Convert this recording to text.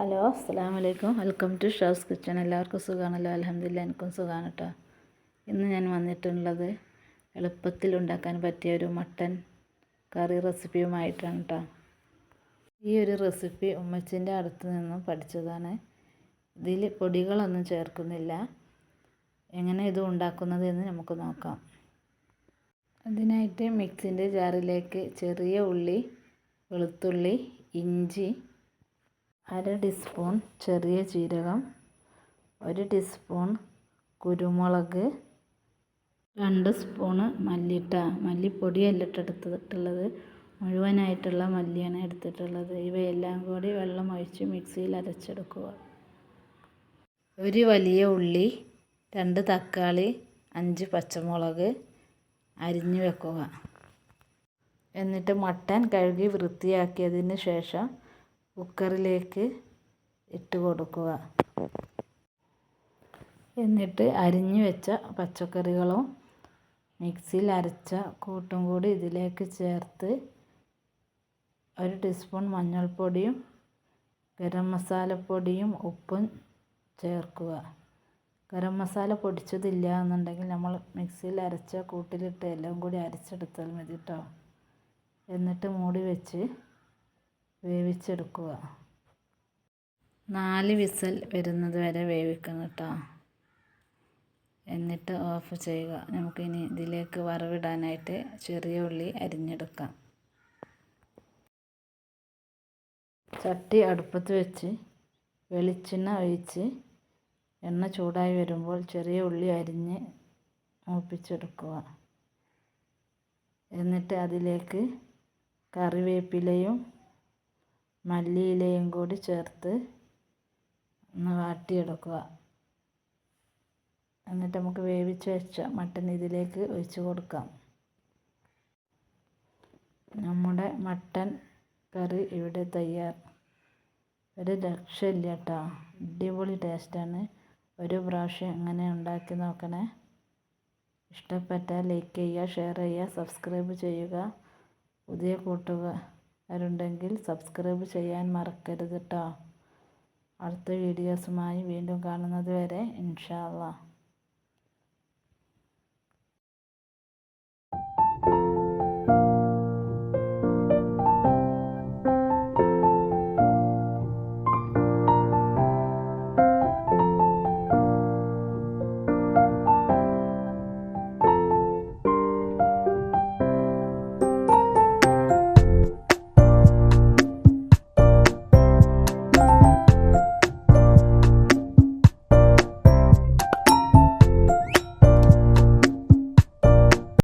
Hello അസ്സാം വലൈക്കും welcome to shows kitchen. എല്ലാവർക്കും സുഖമാണല്ലോ അലഹമില്ല എനിക്കും സുഖമാണ് കേട്ടോ ഇന്ന് ഞാൻ വന്നിട്ടുള്ളത് എളുപ്പത്തിൽ ഉണ്ടാക്കാൻ പറ്റിയ ഒരു മട്ടൻ കറി റെസിപ്പിയുമായിട്ടാണ് കേട്ടോ ഈ ഒരു റെസിപ്പി ഉമ്മച്ചിന്റെ അടുത്ത് നിന്നും പഠിച്ചതാണ്. ഇതിൽ പൊടികളൊന്നും ചേർക്കുന്നില്ല. എങ്ങനെ ഇത് ഉണ്ടാക്കുന്നത് എന്ന് നമുക്ക് നോക്കാം. അതിനായിട്ട് മിക്സിന്റെ ജാറിലേക്ക് ചെറിയ ഉള്ളി വെളുത്തുള്ളി ഇഞ്ചി അര ടീസ്പൂൺ ചെറിയ ജീരകം ഒരു ടീസ്പൂൺ കുരുമുളക് രണ്ട് സ്പൂണ് മല്ലിട്ട മല്ലിപ്പൊടിയല്ല എടുത്തിട്ടുള്ളത്. മുഴുവനായിട്ടുള്ള മല്ലിയാണ് എടുത്തിട്ടുള്ളത്. ഇവയെല്ലാം കൂടി വെള്ളം ഒഴിച്ച് മിക്സിയിൽ അരച്ചെടുക്കുക. ഒരു വലിയ ഉള്ളി രണ്ട് തക്കാളി അഞ്ച് പച്ചമുളക് അരിഞ്ഞു വെക്കുക. എന്നിട്ട് മട്ടൻ കഴുകി വൃത്തിയാക്കിയതിന് ശേഷം കുക്കറിലേക്ക് ഇട്ട് കൊടുക്കുക. എന്നിട്ട് അരിഞ്ഞു വെച്ച പച്ചക്കറികളും മിക്സിയിൽ അരച്ച കൂട്ടും കൂടി ഇതിലേക്ക് ചേർത്ത് ഒരു ടീസ്പൂൺ മഞ്ഞൾപ്പൊടിയും ഗരം മസാലപ്പൊടിയും ഉപ്പും ചേർക്കുക. ഗരം മസാല പൊടിച്ചതില്ല എന്നുണ്ടെങ്കിൽ നമ്മൾ മിക്സിയിൽ അരച്ച കൂട്ടിലിട്ട് എല്ലാം കൂടി അരച്ചെടുത്താൽ മതി കേട്ടോ എന്നിട്ട് മൂടി വെച്ച് വേവിച്ചെടുക്കുക. നാല് വിസൽ വരുന്നത് വരെ വേവിക്കണം കേട്ടോ. എന്നിട്ട് ഓഫ് ചെയ്യുക. നമുക്കിനി ഇതിലേക്ക് വറവിടാനായിട്ട് ചെറിയ ഉള്ളി അരിഞ്ഞെടുക്കാം. ചട്ടി അടുപ്പത്ത് വെച്ച് വെളിച്ചെണ്ണ ഒഴിച്ച് എണ്ണ ചൂടായി വരുമ്പോൾ ചെറിയ ഉള്ളി അരിഞ്ഞ് മൂപ്പിച്ചെടുക്കുക. എന്നിട്ട് അതിലേക്ക് കറിവേപ്പിലയും മല്ലിയിലയും കൂടി ചേർത്ത് ഒന്ന് വാട്ടിയെടുക്കുക. എന്നിട്ട് നമുക്ക് വേവിച്ച് വെച്ച മട്ടൻ ഇതിലേക്ക് ഒഴിച്ച് കൊടുക്കാം. നമ്മുടെ മട്ടൻ കറി ഇവിടെ തയ്യാർ. ഒരു രക്ഷയില്ല കേട്ടോ. അടിപൊളി ടേസ്റ്റാണ്. ഒരു പ്രാവശ്യം എങ്ങനെ ഉണ്ടാക്കി നോക്കണേ. ഇഷ്ടപ്പെട്ടാൽ ലൈക്ക് ചെയ്യുക ഷെയർ ചെയ്യുക സബ്സ്ക്രൈബ് ചെയ്യുക. പുതിയ കൂട്ടുകാരുണ്ടെങ്കിൽ സബ്സ്ക്രൈബ് ചെയ്യാൻ മറക്കരുത് കേട്ടോ അടുത്ത വീഡിയോസുമായി വീണ്ടും കാണുന്നത് വരെ ഇൻഷാ